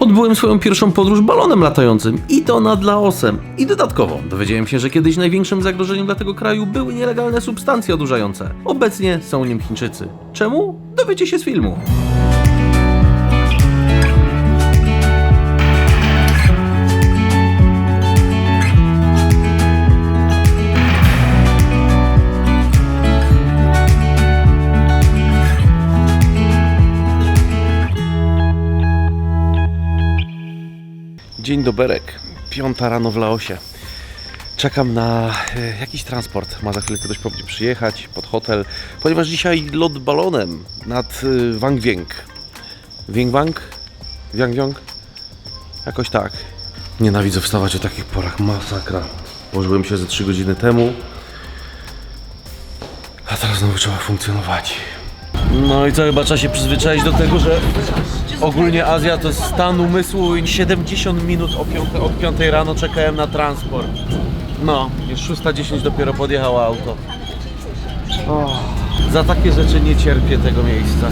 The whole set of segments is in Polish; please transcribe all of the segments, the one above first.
Odbyłem swoją pierwszą podróż balonem latającym i to nad Laosem. I dodatkowo dowiedziałem się, że kiedyś największym zagrożeniem dla tego kraju były nielegalne substancje odurzające. Obecnie są nim Chińczycy. Czemu? Dowiecie się z filmu. Dzień doberek. Piąta rano w Laosie. Czekam na e, jakiś transport. Ma za chwilę ktoś powinien przyjechać pod hotel, ponieważ dzisiaj lot balonem nad e, Wang Vieng. Vieng Wang? Viang Viong? Jakoś tak. Nienawidzę wstawać o takich porach. Masakra. Położyłem się ze 3 godziny temu. A teraz znowu trzeba funkcjonować. No i co, chyba trzeba się przyzwyczaić do tego, że ogólnie Azja to jest stan umysłu i 70 minut o 5, od 5 rano czekałem na transport. No, już 6.10 dopiero podjechało auto. O, za takie rzeczy nie cierpię tego miejsca.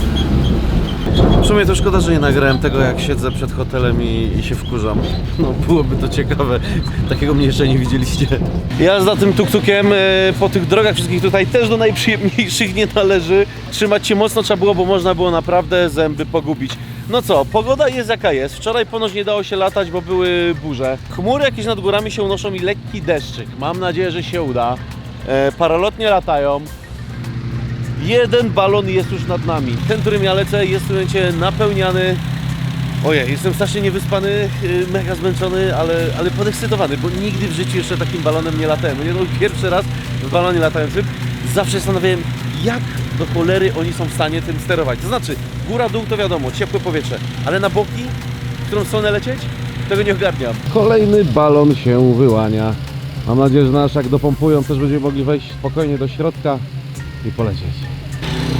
W sumie to szkoda, że nie nagrałem tego jak siedzę przed hotelem i, i się wkurzam. No byłoby to ciekawe. Takiego mnie jeszcze nie widzieliście. Jazda tym tuktukiem e, po tych drogach wszystkich tutaj też do najprzyjemniejszych nie należy. Trzymać się mocno trzeba było, bo można było naprawdę zęby pogubić. No co, pogoda jest jaka jest. Wczoraj ponoć nie dało się latać, bo były burze. Chmury jakieś nad górami się unoszą i lekki deszczyk. Mam nadzieję, że się uda. E, paralotnie latają. Jeden balon jest już nad nami. Ten, którym ja lecę, jest w tym momencie napełniany. Ojej, jestem strasznie niewyspany, yy, mega zmęczony, ale, ale podekscytowany, bo nigdy w życiu jeszcze takim balonem nie latałem. Nie, no, pierwszy raz w balonie latającym zawsze zastanawiałem, jak do cholery oni są w stanie tym sterować. To znaczy, góra, dół to wiadomo, ciepłe powietrze, ale na boki, w którą stronę lecieć, tego nie ogarniam. Kolejny balon się wyłania. Mam nadzieję, że nasz jak dopompują też będziemy mogli wejść spokojnie do środka i polecieć.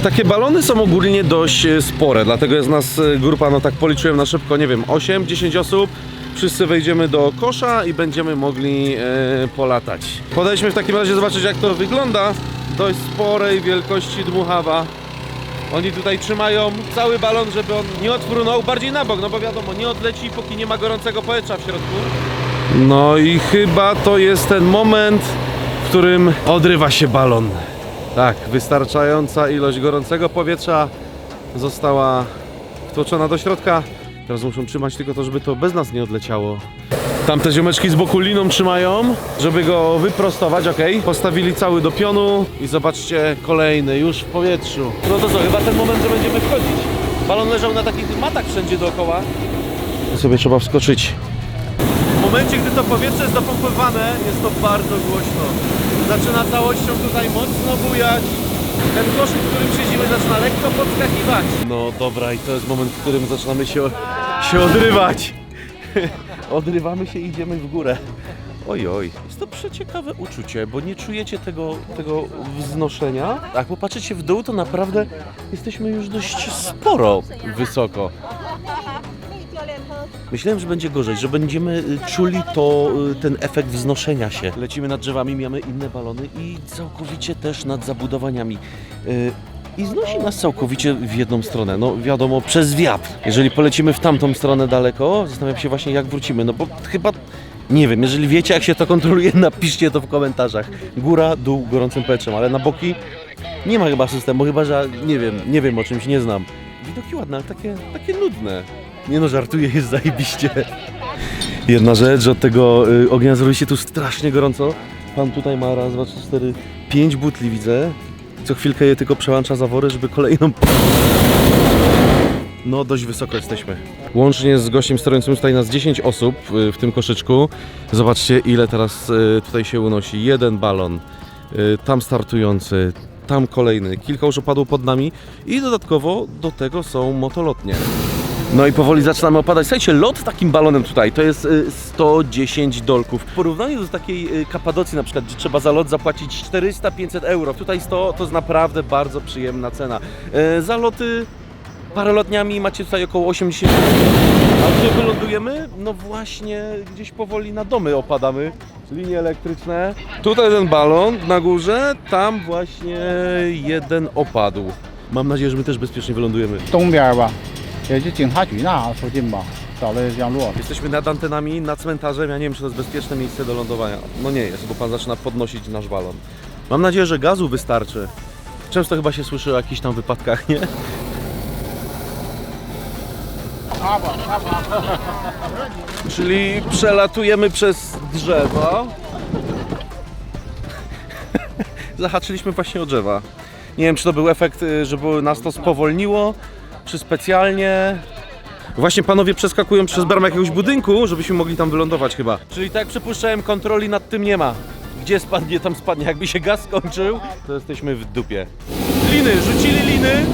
Takie balony są ogólnie dość e, spore, dlatego jest nas e, grupa, no tak policzyłem na szybko, nie wiem, 8-10 osób. Wszyscy wejdziemy do kosza i będziemy mogli e, polatać. Podejdźmy w takim razie zobaczyć jak to wygląda. Dość sporej wielkości dmuchawa. Oni tutaj trzymają cały balon, żeby on nie odfrunął bardziej na bok, no bo wiadomo, nie odleci póki nie ma gorącego powietrza w środku. No i chyba to jest ten moment, w którym odrywa się balon. Tak, wystarczająca ilość gorącego powietrza została wtłoczona do środka. Teraz muszą trzymać tylko to, żeby to bez nas nie odleciało. Tamte ziomeczki z boku liną trzymają, żeby go wyprostować, ok? Postawili cały do pionu i zobaczcie, kolejny już w powietrzu. No to co, chyba ten moment, że będziemy wchodzić. Balon leżał na takich matach wszędzie dookoła. Tu sobie trzeba wskoczyć. W momencie, gdy to powietrze jest dopompowane, jest to bardzo głośno. Zaczyna całością tutaj mocno bujać. Ten koszyk, w którym siedzimy, zaczyna lekko podskakiwać. No dobra, i to jest moment, w którym zaczynamy się, się odrywać. Odrywamy się i idziemy w górę. Oj, oj. Jest to przeciekawe uczucie, bo nie czujecie tego, tego wznoszenia. Jak popatrzycie w dół, to naprawdę jesteśmy już dość sporo wysoko. Myślałem, że będzie gorzej, że będziemy y, czuli to, y, ten efekt wznoszenia się. Lecimy nad drzewami, mamy inne balony i całkowicie też nad zabudowaniami. I znosi nas całkowicie w jedną stronę. No wiadomo, przez wiatr. Jeżeli polecimy w tamtą stronę daleko, zastanawiam się właśnie jak wrócimy. No bo chyba, nie wiem, jeżeli wiecie jak się to kontroluje, napiszcie to w komentarzach. Góra, dół, gorącym powietrzem, ale na boki nie ma chyba systemu, chyba że, nie wiem, nie wiem o czymś, nie znam. Widoki ładne, ale takie, takie nudne. Nie no, żartuję, jest zajebiście. Jedna rzecz, że od tego y, ognia zrobi się tu strasznie gorąco. Pan tutaj ma raz, dwa, trzy, cztery, pięć butli widzę. Co chwilkę je tylko przełącza zawory, żeby kolejną... No, dość wysoko jesteśmy. Łącznie z gościem sterującym tutaj nas 10 osób y, w tym koszyczku. Zobaczcie, ile teraz y, tutaj się unosi. Jeden balon, y, tam startujący, tam kolejny. Kilka już opadło pod nami i dodatkowo do tego są motolotnie. No i powoli zaczynamy opadać. Słuchajcie, lot takim balonem tutaj to jest y, 110 dolków. W porównaniu do takiej y, Kapadocji na przykład, gdzie trzeba za lot zapłacić 400-500 euro, tutaj 100 to jest naprawdę bardzo przyjemna cena. Y, Za loty paralotniami macie tutaj około 80 a gdzie wylądujemy? No właśnie gdzieś powoli na domy opadamy. Linie elektryczne. Tutaj ten balon na górze, tam właśnie jeden opadł. Mam nadzieję, że my też bezpiecznie wylądujemy. 东边儿吧， 也就警察局那附近吧， 少了降落。 Jesteśmy nad antenami, nad cmentarzem. Ja nie wiem, czy to jest bezpieczne miejsce do lądowania. No nie jest, bo pan zaczyna podnosić nasz balon. Mam nadzieję, że gazu wystarczy. Często chyba się słyszy o jakichś tam wypadkach, nie? Czyli przelatujemy przez drzewo. Zahaczyliśmy właśnie o drzewa. Nie wiem, czy to był efekt, y, żeby nas to spowolniło, czy specjalnie. Właśnie panowie przeskakują przez bramę jakiegoś budynku, żebyśmy mogli tam wylądować chyba. Czyli tak przypuszczałem, kontroli nad tym nie ma. Gdzie spadnie, tam spadnie. Jakby się gaz skończył, to jesteśmy w dupie. Liny, rzucili liny.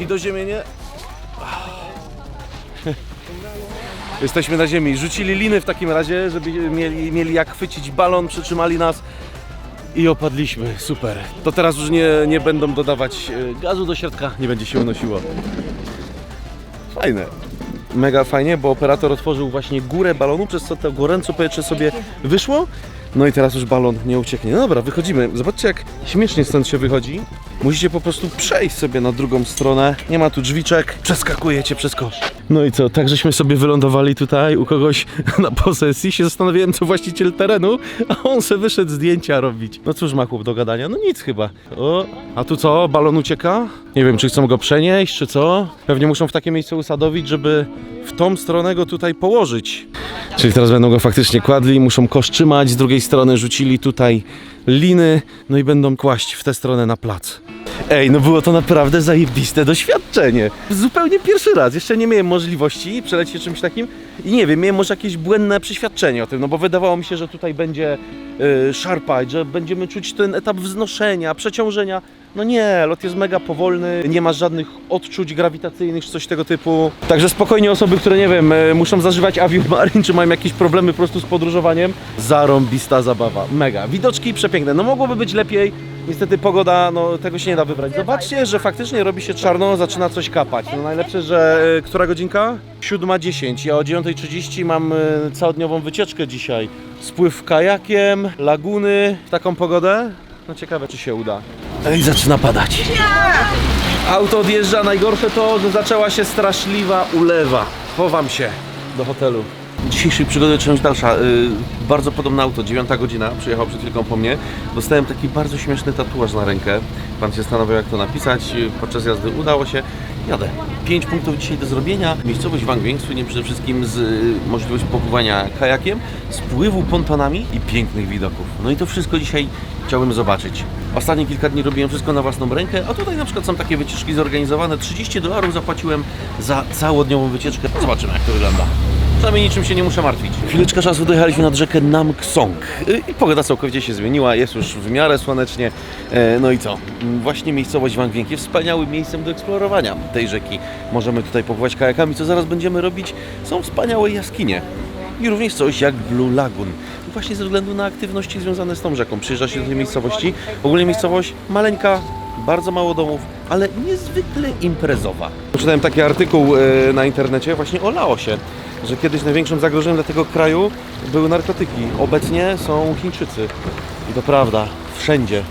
I do ziemienia. Jesteśmy na ziemi. Rzucili liny w takim razie, żeby mieli, mieli jak chwycić balon, przytrzymali nas i opadliśmy. Super. To teraz już nie, nie będą dodawać e, gazu do środka, nie będzie się unosiło. Fajne. Mega fajnie, bo operator otworzył właśnie górę balonu, przez co to gorąco powietrze sobie wyszło. No i teraz już balon nie ucieknie. No dobra, wychodzimy. Zobaczcie jak śmiesznie stąd się wychodzi. Musicie po prostu przejść sobie na drugą stronę. Nie ma tu drzwiczek, przeskakujecie przez kosz. No i co, tak żeśmy sobie wylądowali tutaj u kogoś na posesji. Się zastanawiałem, co właściciel terenu, a on se wyszedł zdjęcia robić. No cóż ma chłop do gadania? No nic chyba. O, a tu co, balon ucieka? Nie wiem, czy chcą go przenieść, czy co? Pewnie muszą w takie miejsce usadowić, żeby w tą stronę go tutaj położyć. Czyli teraz będą go faktycznie kładli, muszą kosz trzymać, z drugiej strony rzucili tutaj liny, no i będą kłaść w tę stronę na plac. Ej, no było to naprawdę zajebiste doświadczenie. Zupełnie pierwszy raz, jeszcze nie miałem możliwości przelecieć czymś takim i nie wiem, miałem może jakieś błędne przeświadczenie o tym, no bo wydawało mi się, że tutaj będzie y, szarpać, że będziemy czuć ten etap wznoszenia, przeciążenia. No nie, lot jest mega powolny, nie ma żadnych odczuć grawitacyjnych czy coś tego typu. Także spokojnie osoby, które nie wiem, y, muszą zażywać aviamarin, czy mają jakieś problemy po prostu z podróżowaniem, zarąbista zabawa, mega. Widoczki przepiękne, no mogłoby być lepiej, Niestety pogoda, no tego się nie da wybrać. Zobaczcie, że faktycznie robi się czarno, zaczyna coś kapać. No najlepsze, że y, która godzinka? 7.10. Ja o 9.30 mam y, całodniową wycieczkę dzisiaj. Spływ kajakiem, laguny, w taką pogodę. No ciekawe, czy się uda. Ej, zaczyna padać. Auto odjeżdża. Najgorsze to, że zaczęła się straszliwa ulewa. Chowam się do hotelu. Dzisiejszej przygody część dalsza. Yy, bardzo podobne auto, dziewiąta godzina, przyjechał przed chwilką po mnie. Dostałem taki bardzo śmieszny tatuaż na rękę. Pan się zastanawiał jak to napisać. Podczas jazdy udało się. Jadę. Pięć punktów dzisiaj do zrobienia. Miejscowość Wang Wing słynie przede wszystkim z y, możliwości popływania kajakiem, spływu pontonami i pięknych widoków. No i to wszystko dzisiaj chciałbym zobaczyć. Ostatnie kilka dni robiłem wszystko na własną rękę, a tutaj na przykład są takie wycieczki zorganizowane. 30 dolarów zapłaciłem za całodniową wycieczkę. Zobaczymy jak to wygląda. Przynajmniej niczym się nie muszę martwić. Chwileczkę czasu dojechaliśmy nad rzekę Namksong Y, i pogoda całkowicie się zmieniła, jest już w miarę słonecznie. E, No i co? Mm, Właśnie miejscowość Wang Wing jest wspaniałym miejscem do eksplorowania tej rzeki. Możemy tutaj popływać kajakami, co zaraz będziemy robić. Są wspaniałe jaskinie. I również coś jak Blue Lagoon. Właśnie ze względu na aktywności związane z tą rzeką. Przyjeżdża się do tej miejscowości. Ogólnie miejscowość maleńka, bardzo mało domów, ale niezwykle imprezowa. Czytałem taki artykuł e, na internecie właśnie o Laosie, że kiedyś największym zagrożeniem dla tego kraju były narkotyki. Obecnie są Chińczycy. I to prawda, wszędzie.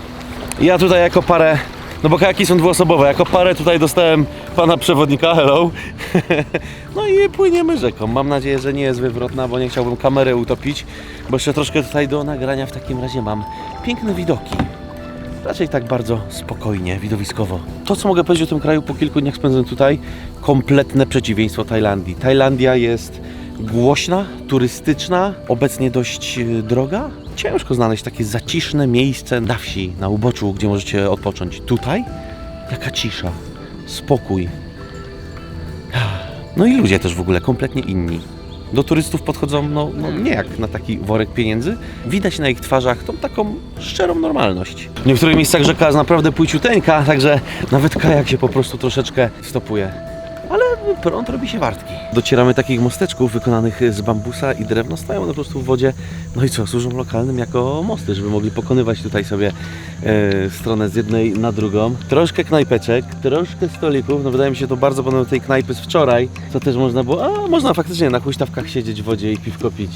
I Ja tutaj jako parę, no bo kajaki są dwuosobowe, jako parę tutaj dostałem pana przewodnika, hello. No i płyniemy rzeką. Mam nadzieję, że nie jest wywrotna, bo nie chciałbym kamery utopić, bo jeszcze troszkę tutaj do nagrania w takim razie mam. Piękne widoki. Raczej tak bardzo spokojnie, widowiskowo. To, co mogę powiedzieć o tym kraju po kilku dniach spędzonych tutaj, kompletne przeciwieństwo Tajlandii. Tajlandia jest głośna, turystyczna, obecnie dość e, droga. Ciężko znaleźć takie zaciszne miejsce na wsi, na uboczu, gdzie możecie odpocząć. Tutaj taka cisza, spokój. No i ludzie też w ogóle kompletnie inni. Do turystów podchodzą no, no nie jak na taki worek pieniędzy. Widać na ich twarzach tą taką szczerą normalność. W niektórych miejscach rzeka jest naprawdę płyciuteńka, także nawet kajak się po prostu troszeczkę stopuje. Prąd robi się wartki. Docieramy takich mosteczków wykonanych z bambusa i drewna, stoją one po prostu w wodzie, no i co, służą lokalnym jako mosty, żeby mogli pokonywać tutaj sobie e, stronę z jednej na drugą. Troszkę knajpeczek, troszkę stolików, no wydaje mi się to bardzo podobne do tej knajpy z wczoraj, co też można było, a można faktycznie na huśtawkach siedzieć w wodzie i piwko pić.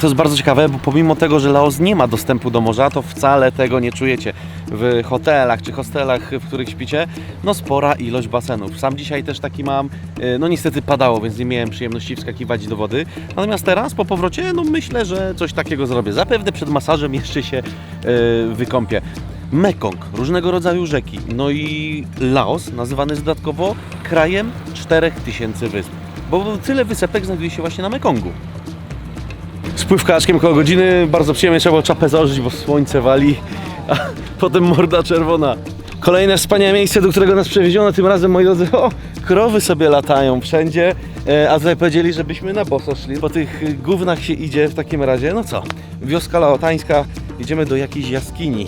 To jest bardzo ciekawe, bo pomimo tego, że Laos nie ma dostępu do morza, to wcale tego nie czujecie. W hotelach czy hostelach, w których śpicie, no spora ilość basenów. Sam dzisiaj też taki mam, e, no niestety padało, więc nie miałem przyjemności wskakiwać do wody. Natomiast teraz po powrocie, no myślę, że coś takiego zrobię. Zapewne przed masażem jeszcze się e, wykąpię. Mekong, różnego rodzaju rzeki, no i Laos, nazywany jest dodatkowo krajem 4000 wysp, bo tyle wysepek znajduje się właśnie na Mekongu. Spływ kaczkiem koło godziny, bardzo przyjemnie trzeba było czapę założyć, bo słońce wali, a potem morda czerwona. Kolejne wspaniałe miejsce, do którego nas przewieziono, tym razem moi drodzy, o, krowy sobie latają wszędzie, e, a tutaj powiedzieli, żebyśmy na boso szli. Po tych gównach się idzie w takim razie, no co, wioska laotańska, idziemy do jakiejś jaskini.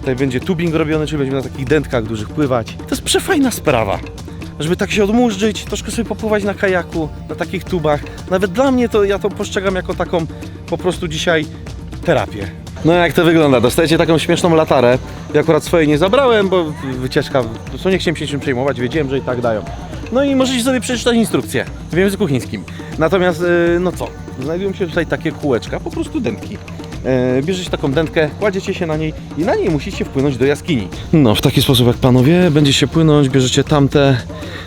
Tutaj będzie tubing robiony, czyli będziemy na takich dętkach dużych pływać. To jest przefajna sprawa żeby tak się odmurzyć, troszkę sobie popływać na kajaku, na takich tubach. Nawet dla mnie to ja to postrzegam jako taką po prostu dzisiaj terapię. No jak to wygląda? Dostajecie taką śmieszną latarę. Ja akurat swojej nie zabrałem, bo wycieczka, prostu nie chciałem się czym przejmować, wiedziałem, że i tak dają. No i możecie sobie przeczytać instrukcję w języku chińskim. Natomiast, yy, no co, znajdują się tutaj takie kółeczka, po prostu dętki. E, bierzecie taką dętkę, kładziecie się na niej i na niej musicie wpłynąć do jaskini. No, w taki sposób jak panowie, będzie się płynąć, bierzecie tamte,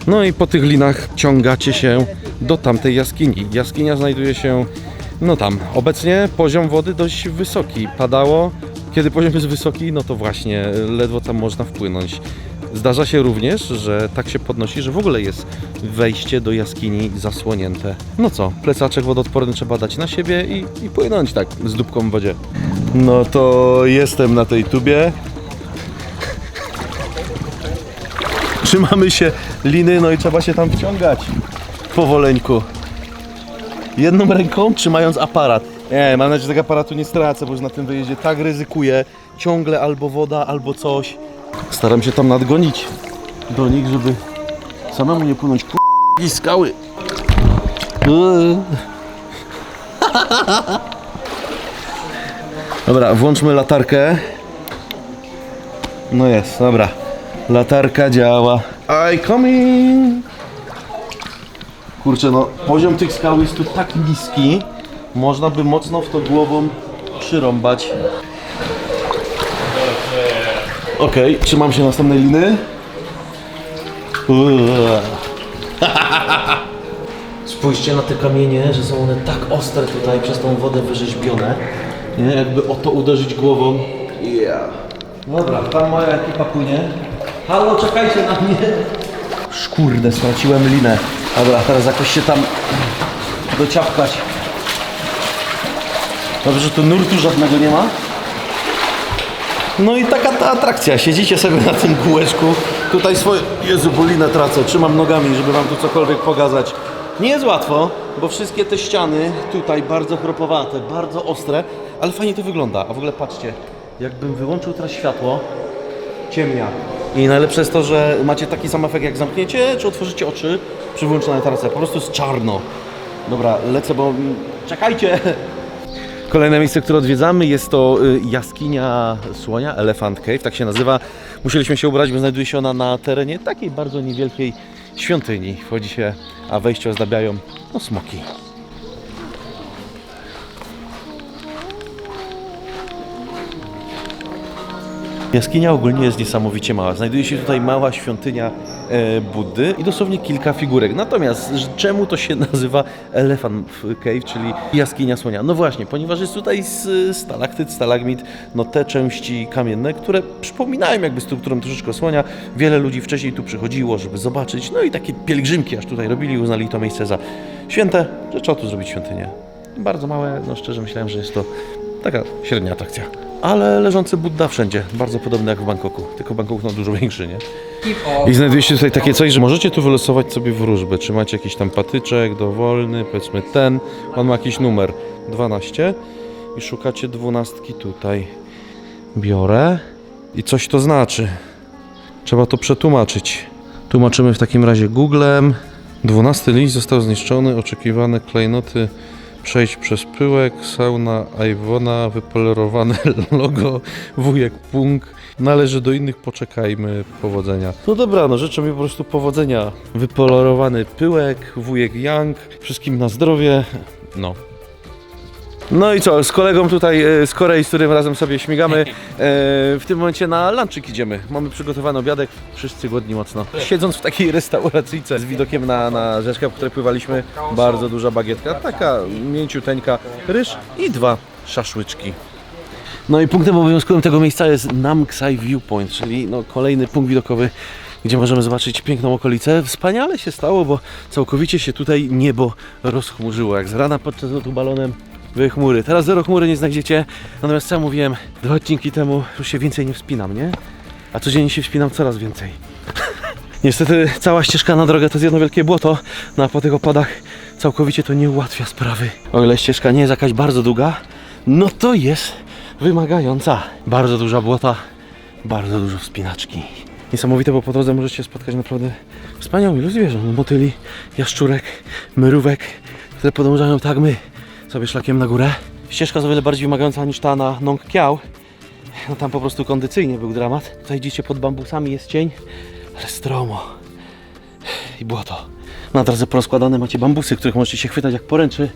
no i po tych linach ciągacie się do tamtej jaskini. Jaskinia znajduje się, no tam, obecnie poziom wody dość wysoki. Padało, kiedy poziom jest wysoki, no to właśnie ledwo tam można wpłynąć. Zdarza się również, że tak się podnosi, że w ogóle jest wejście do jaskini zasłonięte. No co, plecaczek wodoodporny trzeba dać na siebie i, i płynąć tak z dupką w wodzie. No to jestem na tej tubie. Trzymamy się liny, no i trzeba się tam wciągać powoleńku. Jedną ręką trzymając aparat. Nie, mam nadzieję, że tego aparatu nie stracę, bo już na tym wyjeździe tak ryzykuję. Ciągle albo woda, albo coś. Staram się tam nadgonić do nich, żeby samemu nie płynąć ku... i skały. Dobra, włączmy latarkę. No jest, dobra. Latarka działa. I coming! Kurczę, no poziom tych skał jest tu tak niski, można by mocno w to głową przyrąbać. Okej, trzymam się następnej liny. Spójrzcie na te kamienie, że są one tak ostre tutaj przez tą wodę wyrzeźbione. Nie, jakby o to uderzyć głową. Yeah. Dobra, tam moja ekipa płynie. Halo, czekajcie na mnie. Szkurde, straciłem linę. Dobra, teraz jakoś się tam dociapkać. Dobrze, że tu nurtu żadnego nie ma. No i taka ta atrakcja. Siedzicie sobie na tym kółeczku. Tutaj swoje... Jezu, bo linę tracę. Trzymam nogami, żeby wam tu cokolwiek pokazać. Nie jest łatwo, bo wszystkie te ściany tutaj bardzo chropowate, bardzo ostre, ale fajnie to wygląda. A w ogóle patrzcie, jakbym wyłączył teraz światło, ciemnia. I najlepsze jest to, że macie taki sam efekt jak zamkniecie, czy otworzycie oczy przy włączonej tarce. Po prostu jest czarno. Dobra, lecę, bo... Czekajcie! Kolejne miejsce, które odwiedzamy jest to y, jaskinia słonia, Elephant Cave, tak się nazywa. Musieliśmy się ubrać, bo znajduje się ona na terenie takiej bardzo niewielkiej świątyni. Wchodzi się, a wejście ozdabiają no, smoki. Jaskinia ogólnie jest niesamowicie mała. Znajduje się tutaj mała świątynia e, Buddy i dosłownie kilka figurek. Natomiast czemu to się nazywa Elephant Cave, czyli jaskinia słonia? No właśnie, ponieważ jest tutaj stalaktyt, stalagmit, no te części kamienne, które przypominają jakby strukturą troszeczkę słonia. Wiele ludzi wcześniej tu przychodziło, żeby zobaczyć, no i takie pielgrzymki aż tutaj robili, uznali to miejsce za święte, że trzeba tu zrobić świątynię. Bardzo małe, no szczerze myślałem, że jest to taka średnia atrakcja. Ale leżący Budda wszędzie, bardzo podobny jak w Bangkoku, tylko Bangkok no dużo większy, nie? I znajduje się tutaj takie coś, że możecie tu wylosować sobie wróżbę, czy macie jakiś tam patyczek dowolny, powiedzmy ten, on ma jakiś numer 12 i szukacie dwunastki tutaj. Biorę i coś to znaczy. Trzeba to przetłumaczyć. Tłumaczymy w takim razie Googlem. Dwunasty liść został zniszczony, oczekiwane klejnoty przejść przez pyłek, sauna Iwona, wypolerowane logo, wujek Punk. Należy do innych, poczekajmy, powodzenia. No dobra, no życzę mi po prostu powodzenia. Wypolerowany pyłek, wujek Young, wszystkim na zdrowie. No. No i co, z kolegą tutaj e, z Korei, z którym razem sobie śmigamy, e, w tym momencie na lunchik idziemy. Mamy przygotowany obiadek, wszyscy głodni mocno. Siedząc w takiej restauracyjce z widokiem na, na rzeczkę, w której pływaliśmy, bardzo duża bagietka, taka mięciuteńka, ryż i dwa szaszłyczki. No i punktem obowiązkowym tego miejsca jest Namksai Viewpoint, czyli no kolejny punkt widokowy, gdzie możemy zobaczyć piękną okolicę. Wspaniale się stało, bo całkowicie się tutaj niebo rozchmurzyło, jak z rana podczas lotu balonem były chmury. Teraz zero chmury nie znajdziecie, natomiast ja mówiłem dwa odcinki temu, już się więcej nie wspinam, nie? A codziennie się wspinam coraz więcej. Niestety cała ścieżka na drogę to jest jedno wielkie błoto, no a po tych opadach całkowicie to nie ułatwia sprawy. O ile ścieżka nie jest jakaś bardzo długa, no to jest wymagająca. Bardzo duża błota, bardzo dużo wspinaczki. Niesamowite, bo po drodze możecie spotkać naprawdę wspaniałą ilość zwierząt. Motyli, jaszczurek, myrówek, które podążają tak my sobie szlakiem na górę. Ścieżka jest o wiele bardziej wymagająca niż ta na Nong Kiao. No tam po prostu kondycyjnie był dramat. Tutaj idziecie pod bambusami, jest cień, ale stromo. I błoto. Na drodze porozkładane macie bambusy, których możecie się chwytać jak poręczy.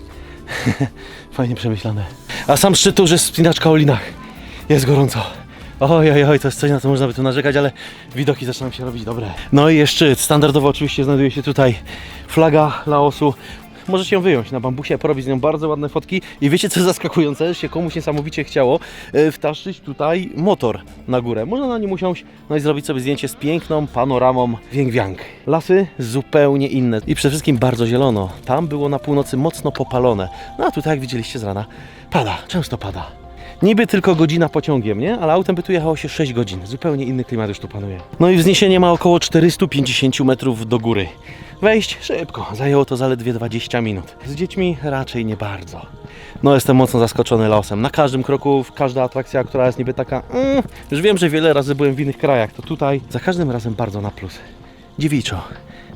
Fajnie przemyślane. A sam szczyt już jest wspinaczka o linach. Jest gorąco. Oj, oj, oj, to jest coś, na co można by tu narzekać, ale widoki zaczynają się robić dobre. No i jest szczyt. Standardowo oczywiście znajduje się tutaj flaga Laosu. Możecie ją wyjąć na bambusie, porobić z nią bardzo ładne fotki. I wiecie co zaskakujące? Że się komuś niesamowicie chciało e, wtaszczyć tutaj motor na górę. Można na nim usiąść, no i zrobić sobie zdjęcie z piękną panoramą Więg-Wiang. Lasy zupełnie inne i przede wszystkim bardzo zielono. Tam było na północy mocno popalone. No a tutaj jak widzieliście z rana, pada, często pada. Niby tylko godzina pociągiem, nie? Ale autem by tu jechało się 6 godzin. Zupełnie inny klimat już tu panuje. No i wzniesienie ma około 450 metrów do góry. Wejść szybko, zajęło to zaledwie 20 minut. Z dziećmi raczej nie bardzo. No jestem mocno zaskoczony losem. Na każdym kroku, w każda atrakcja, która jest niby taka... Mm, już wiem, że wiele razy byłem w innych krajach, to tutaj za każdym razem bardzo na plus. Dziewiczo.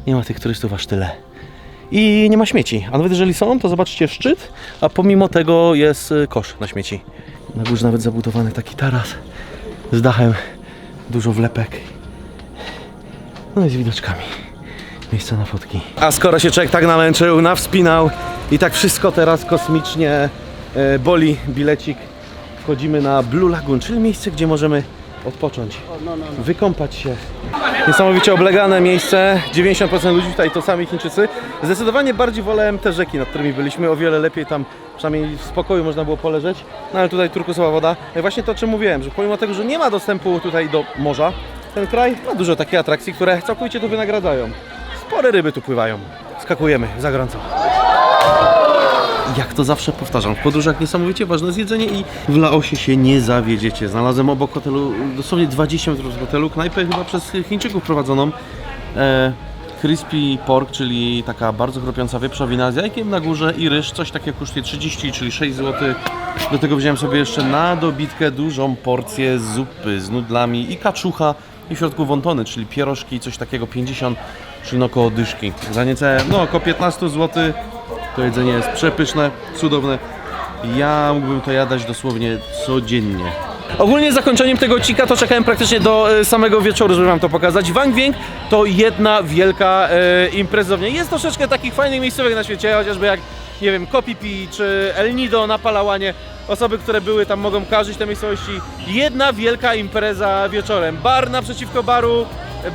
Nie ma tych turystów aż tyle. I nie ma śmieci. A nawet jeżeli są, to zobaczcie szczyt, a pomimo tego jest y, kosz na śmieci. Na górze nawet zabudowany taki taras z dachem, dużo wlepek. No i z widoczkami. Miejsca na fotki. A skoro się człowiek tak namęczył, nawspinał i tak wszystko teraz kosmicznie e, boli bilecik, wchodzimy na Blue Lagoon, czyli miejsce, gdzie możemy odpocząć, wykąpać się. Niesamowicie oblegane miejsce, 90% ludzi tutaj to sami Chińczycy. Zdecydowanie bardziej wolałem te rzeki, nad którymi byliśmy, o wiele lepiej tam przynajmniej w spokoju można było poleżeć. No ale tutaj turkusowa woda. No i właśnie to o czym mówiłem, że pomimo tego, że nie ma dostępu tutaj do morza, ten kraj ma dużo takich atrakcji, które całkowicie tu wynagradzają. Spore ryby tu pływają. Skakujemy za gorąco. Jak to zawsze powtarzam, w podróżach niesamowicie ważne jest jedzenie i w Laosie się nie zawiedziecie. Znalazłem obok hotelu, dosłownie 20 metrów z hotelu, knajpę chyba przez Chińczyków prowadzoną. E, crispy pork, czyli taka bardzo chrupiąca wieprzowina z jajkiem na górze i ryż, coś takiego kosztuje 30, czyli 6 zł. Do tego wziąłem sobie jeszcze na dobitkę dużą porcję zupy z nudlami i kaczucha i w środku wątony, czyli pierożki, coś takiego 50, czyli no około dyszki. Za niecałe, no około 15 zł. To jedzenie jest przepyszne, cudowne. Ja mógłbym to jadać dosłownie codziennie. Ogólnie zakończeniem tego odcinka to czekałem praktycznie do e, samego wieczoru, żeby wam to pokazać. Wang to jedna wielka e, imprezownia. Jest troszeczkę takich fajnych miejscówek na świecie, chociażby jak, nie wiem, Kopipi czy El Nido na Palałanie. Osoby, które były tam mogą kojarzyć te miejscowości. Jedna wielka impreza wieczorem. Bar naprzeciwko baru,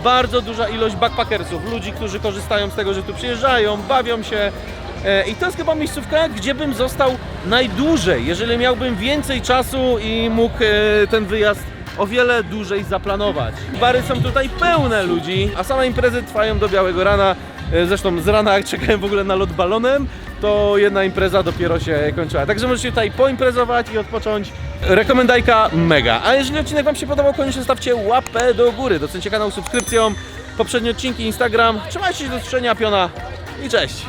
bardzo duża ilość backpackersów, ludzi, którzy korzystają z tego, że tu przyjeżdżają, bawią się. E, I to jest chyba miejscówka, gdzie bym został najdłużej, jeżeli miałbym więcej czasu i mógł e, ten wyjazd o wiele dłużej zaplanować. Bary są tutaj pełne ludzi, a same imprezy trwają do białego rana. E, Zresztą z rana jak czekałem w ogóle na lot balonem, to jedna impreza dopiero się kończyła. Także możecie tutaj poimprezować i odpocząć. Rekomendajka mega. A jeżeli odcinek Wam się podobał, koniecznie stawcie łapę do góry. Docencie kanał subskrypcją, poprzednie odcinki, Instagram. Trzymajcie się do usłyszenia, piona i cześć!